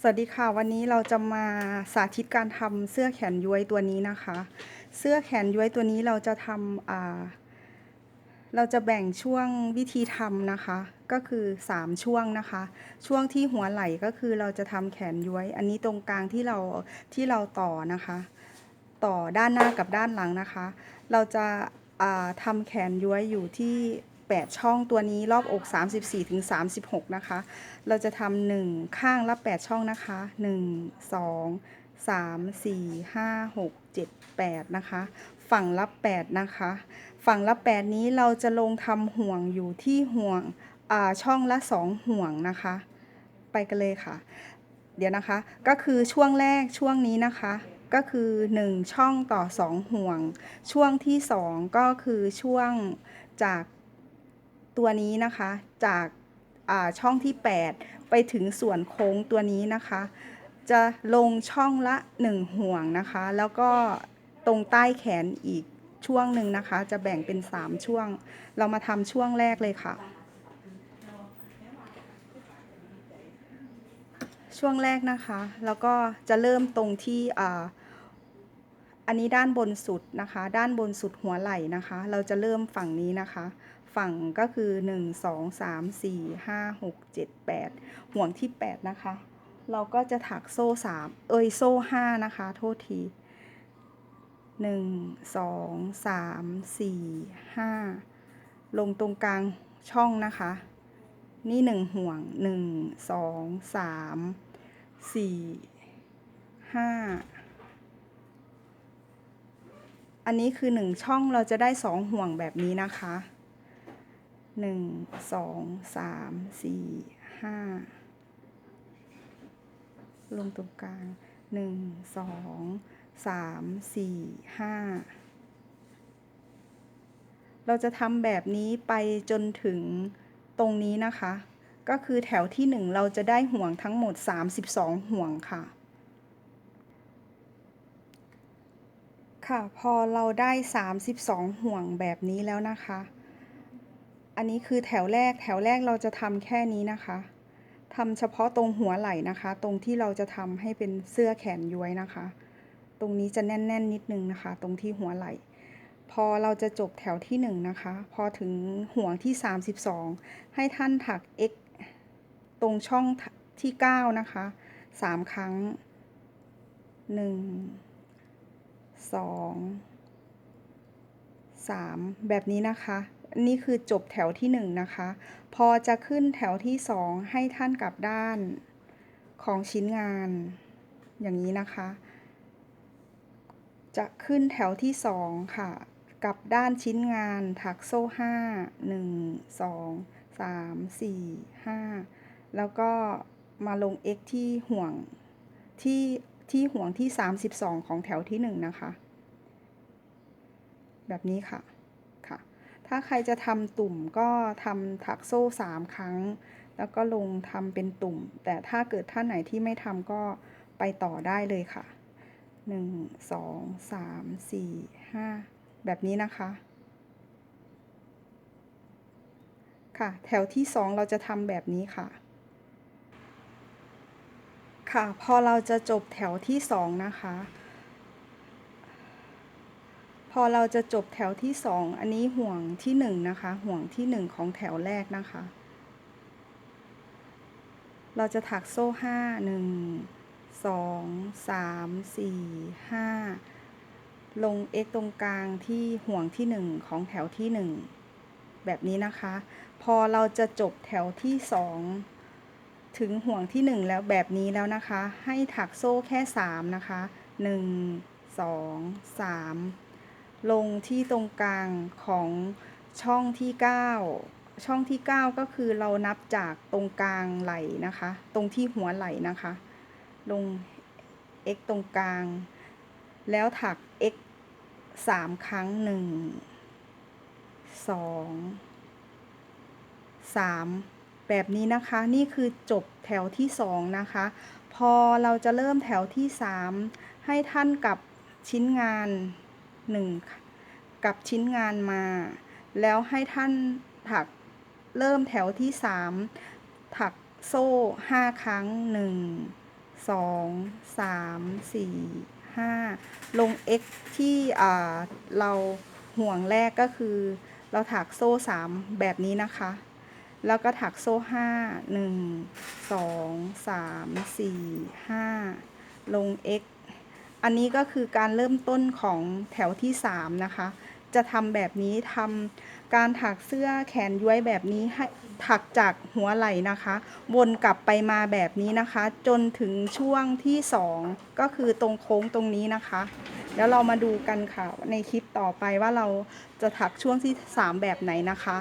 สวัสดีค่ะวันนี้เราจะมาสาธิตการทำเสื้อแขนย้วยตัวนี้นะคะ เสื้อแขนย้วยตัวนี้เราจะทำเราจะแบ่งช่วงวิธีทำนะคะ ก็คือ 3 ช่วงนะคะ ช่วงที่หัวไหล่ก็คือเราจะทำแขนย้วย อันนี้ตรงกลางที่เราที่เราต่อนะคะ ต่อด้านหน้ากับด้านหลังนะคะ เราจะอ่าทำแขนย้วยอยู่ที่ 8 ช่องตัวนี้รอบอก 34ถึง36 นะคะ เราจะทำหนึ่งข้างละ 8 ช่องนะคะ 1 2 3 4 5 6 7 8 นะคะ ฝั่งละ 8 นะคะ ฝั่งละ 8 นี้เราจะลงทำห่วงอยู่ที่ห่วงอ่าช่องละ 2 ห่วงนะคะ ไปกันเลยค่ะ เดี๋ยวนะคะ ก็คือช่วงแรกช่วงนี้นะคะก็คือ 1 ช่องต่อ 2 ห่วง ช่วงที่ 2 ก็คือช่วงจาก ตัวนี้นะคะจากาช่องที่ 8 ไปถึงส่วนโค้งตัวนี้นะคะ จะลงช่องละ 1 ห่วงนะคะ แล้วก็ตรงใต้แขนอีกช่วงหนึ่งนะคะ จะแบ่งเป็น 3 ช่วง เรามาทำช่วงแรกเลยค่ะ ช่วงแรกนะคะ แล้วก็จะเริ่มตรงที่อ่าอันนี้ด้านบนสุดนะคะ ด้านบนสุดหัวไหล่นะคะ เราจะเริ่มฝั่งนี้นะคะ ฝั่งก็คือ 1 2 3 4 5 6 7 8 ห่วงที่ 8 นะคะ เราก็จะถักโซ่ 3 เอ้ยโซ่ 5 นะคะ โทษที 1 2 3 4 5 ลงตรงกลางช่องนะคะ นี่ 1 ห่วง 1 2 3 4 5อันนี้คือ 1 ช่องเราจะได้ 2 ห่วงแบบนี้นะคะ หนึ่งสองสามสี่ห้าลงตรงกลางหนึ่งสองสามสี่ห้าเราจะทำแบบนี้ไปจนถึงตรงนี้นะคะ ก็คือแถวที่หนึ่งเราจะได้ห่วงทั้งหมด 32 ห่วงค่ะ ค่ะ พอเราได้ 32 ห่วงแบบนี้แล้วนะคะ อันนี้คือแถวแรกแถวแรกเราจะทำแค่นี้นะคะทำเฉพาะตรงหัวไหล่นะคะ ตรงที่เราจะทำให้เป็นเสื้อแขนย้วยนะคะ ตรงนี้จะแน่นๆนิดนึงนะคะ ตรงที่หัวไหล่ พอเราจะจบแถวที่1นะคะ พอถึงห่วงที่ 32 ให้ท่านถัก x ตรงช่องที่ 9 นะคะ 3 ครั้ง 1 2 3 แบบนี้นะคะ นี่คือจบแถวที่ 1 นะคะ พอจะขึ้นแถวที่ 2 ให้ท่านกลับด้านของชิ้นงาน อย่างนี้นะคะ จะขึ้นแถวที่ 2 ค่ะ กลับด้านชิ้นงานถักโซ่ 5 1 2 3 4 5 แล้วก็มาลง x ที่ห่วงที่ที่ห่วงที่ 32 ของแถวที่ 1 นะคะ แบบนี้ค่ะค่ะ ถ้าใครจะทำตุ่มก็ทำถักโซ่3ครั้ง แล้วก็ลงทำเป็นตุ่ม แต่ถ้าเกิดท่านไหนที่ไม่ทำก็ไปต่อได้เลยค่ะ1 2 3 4 5แบบนี้นะคะ ค่ะ แถวที่2เราจะทำแบบนี้ค่ะ ค่ะ พอเราจะจบแถวที่2นะคะ อเราจะจบแถวที่2อันนี้ห่วงที่1นะคะ ห่วงที่1ของแถวแรกนะคะ เราจะถักโซ่5 1 2 3 4 5ลง x ตรงกลางที่ห่วงที่1ของแถวที่1แบบนี้นะคะ พอเราจะจบแถวที่2ถึงห่วงที่1แล้วแบบนี้แล้วนะคะ ให้ถักโซ่แค่3นะคะ1 2 3 ลงที่ตรงกลางของช่องที่ 9 ช่องที่ 9 ก็คือเรานับจากตรงกลางไหลนะคะ ตรงที่หัวไหลนะคะ ลง x ตรงกลาง แล้วถัก x 3 ครั้ง 1 2 3 แบบนี้นะคะ นี่คือจบแถวที่ 2 นะคะ พอเราจะเริ่มแถวที่ 3 ให้ท่านกับชิ้นงาน 1กับชิ้นงานมา แล้วให้ท่านถักเริ่มแถวที่3ถักโซ่5ครั้ง1สองสามสี่ห้าลง x ที่เราห่วงแรกก็คือ เราถักโซ่สามแบบนี้นะคะ แล้วก็ถักโซ่ห้าหนึ่งสองสามสี่ห้าลง x อันนี้ก็คือการเริ่มต้นของแถวที่สามนะคะ จะทำแบบนี้ทำการถักเสื้อแขนย้วยแบบนี้ให้ถักจากหัวไหล่นะคะ วนกลับไปมาแบบนี้นะคะ จนถึงช่วงที่สองก็คือตรงโค้งตรงนี้นะคะเดี๋ยวเรามาดูกันค่ะในคลิปต่อไปว่าเราจะถักช่วงที่สามแบบไหนนะคะ